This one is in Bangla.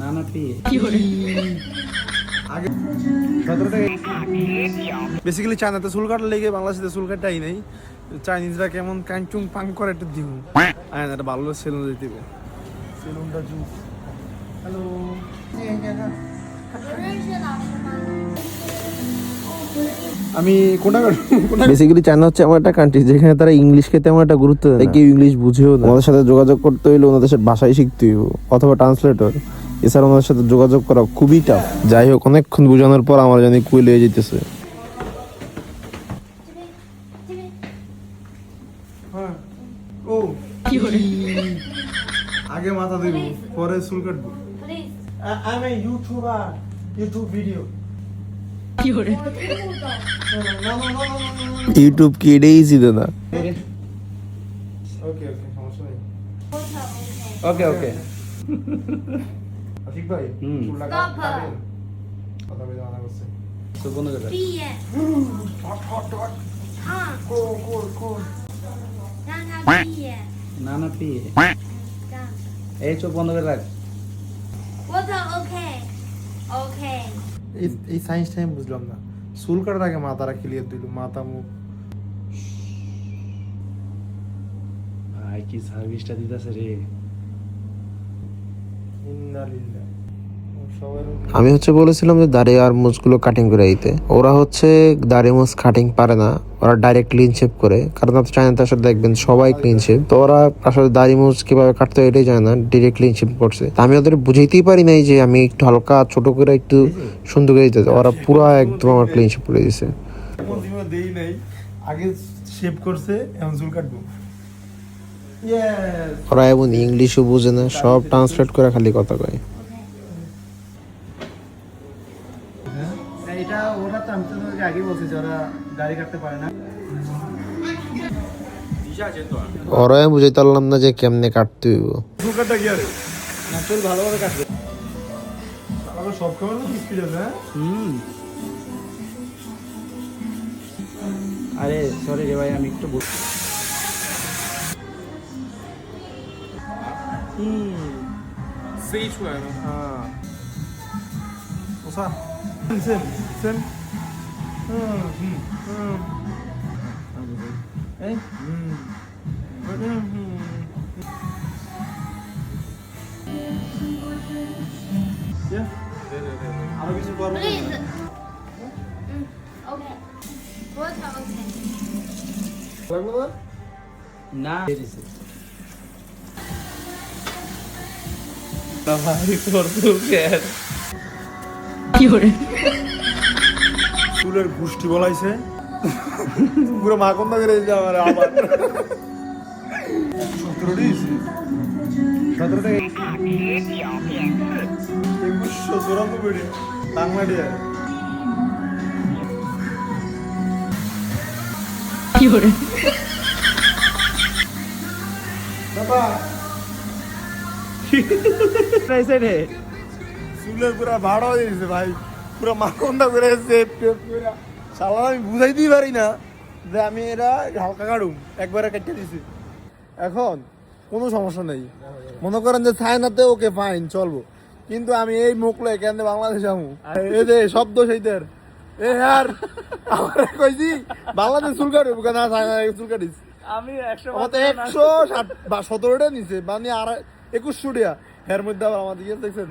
না না পি আগে সতেরো টাকা। বেসিক্যালি চায়নাতে চুল কাটার লেগে বাংলাদেশে চুল কাটাই নেই। চাইনিজরা কেমন কাঞ্চুং পাং করে একটা দিব আয় না ভালো সেলুন দিতে হবে সেলুনটা জুস হ্যালো আমি কোনটা বেসিক্যালি চায়না হচ্ছে এমন একটা কান্ট্রি যেখানে তারা ইংলিশকে তেমন একটা গুরুত্ব দেয় কেউ ইংলিশ বুঝেও না। ওনাদের সাথে যোগাযোগ করতে হইলে ওনাদের সাথে ভাষাই শিখতে হইব অথবা ট্রান্সলেটর এছাড়া ওনাদের সাথে যোগাযোগ করা খুবই টাফ যাই হোক অনেকক্ষণ বোঝানোর পর আমার জানি কুই লেগে যেতেছে হ্যাঁ। আগে মাথা দিব পরে চুল কাটবো। I am YouTuber YouTube video YouTube কি এটাই ইজি না। ওকে ওকে সমস্যা নেই। ওকে ওকে আশিক ভাই কথা বলে। মানা করছে। তো বন্ধ করে রাখ। হট হট হট কো কো কো না না পি এই চোখ বন্ধ করে রাখ। এই সায়েন্সটা আমি বুঝলাম না। চুল কাটার আগে মাথাটা ক্লিয়ার দিল মাথা মুখ। ভাই কি সার্ভিসটা দিতেছে রে? ইন্নালিল্লাহ আমি হচ্ছে বলেছিলাম যে দাড়ি আর মুছগুলো কাটিং করে দিতে। ওরা হচ্ছে দাড়ি মুছ কাটিং পারে না। ওরা ডাইরেক্ট ক্লিন শেপ করে। কারণ আপনি চায়নাতে আসলে দেখবেন সবাই ক্লিন শেপ তো ওরা আসলে দাড়ি মুছ কীভাবে কাটতে হয় এটাই জানে না। ডিরেক্ট ক্লিন শেপ করছে। তা আমি ওদের বুঝাইতেই পারি নাই যে আমি একটু হালকা ছোট করে একটু সুন্দর করে দিতে। ওরা পুরো একদম আমার ক্লিন শেপ করে দিয়েছে দেই নাই আগে শেভ করছে এখন চুল কাটবো। ওরা এমন ইংলিশও বুঝে না সব ট্রান্সলেট করে খালি কথা কয়। আমি তো তোমাকে আগে বলছি যে ওরা কাটতে পারে না। ওরা বুঝাইতে পারলাম না যে কেমনে কাটতে হইব। চুল আরে? না ভালোভাবে কাটবে। সব খাবার না আছে হ্যাঁ? হুম। আরে সরি রে ভাই আমি একটু বুঝ সেই ছুঁয়ে হ্যাঁ ওসা সেম সেম হুম আরও কিছু করব না ভাই পর্তুগেল চুলের গুষ্টি বলাইছে। পুরো মাকন্দা করে দিয়েছে আমার আবার। সতেরো সতেরো টাকা একুশশো চুরানব্বই বাংলা? ডিয়ার বাবা চুলের পুরা ভাড়া হয়ে গেছে ভাই। পুরো মাকন্দা করে সালা আমি বুঝাইতেই পারি না যে আমি এরা হালকা কাটুম একবারে কেটে দিছি। এখন কোনো সমস্যা নেই। মনে করেন যে চায়নাতে ওকে ফাইন চলবো। কিন্তু আমি এই মুখলে কেন বাংলাদেশ আমু এই যে শব্দ সেইদের এ হ্যার আমার কইছি বাংলাদেশ চুল কাটুম কেন চায়না চুল কাটিস। আমি একশো আমাদের একশো ষাট বা সতেরোটা নিছে মানে আর একুশশো টাকা এর মধ্যে আবার আমাদের ইয়ে দেখছেন?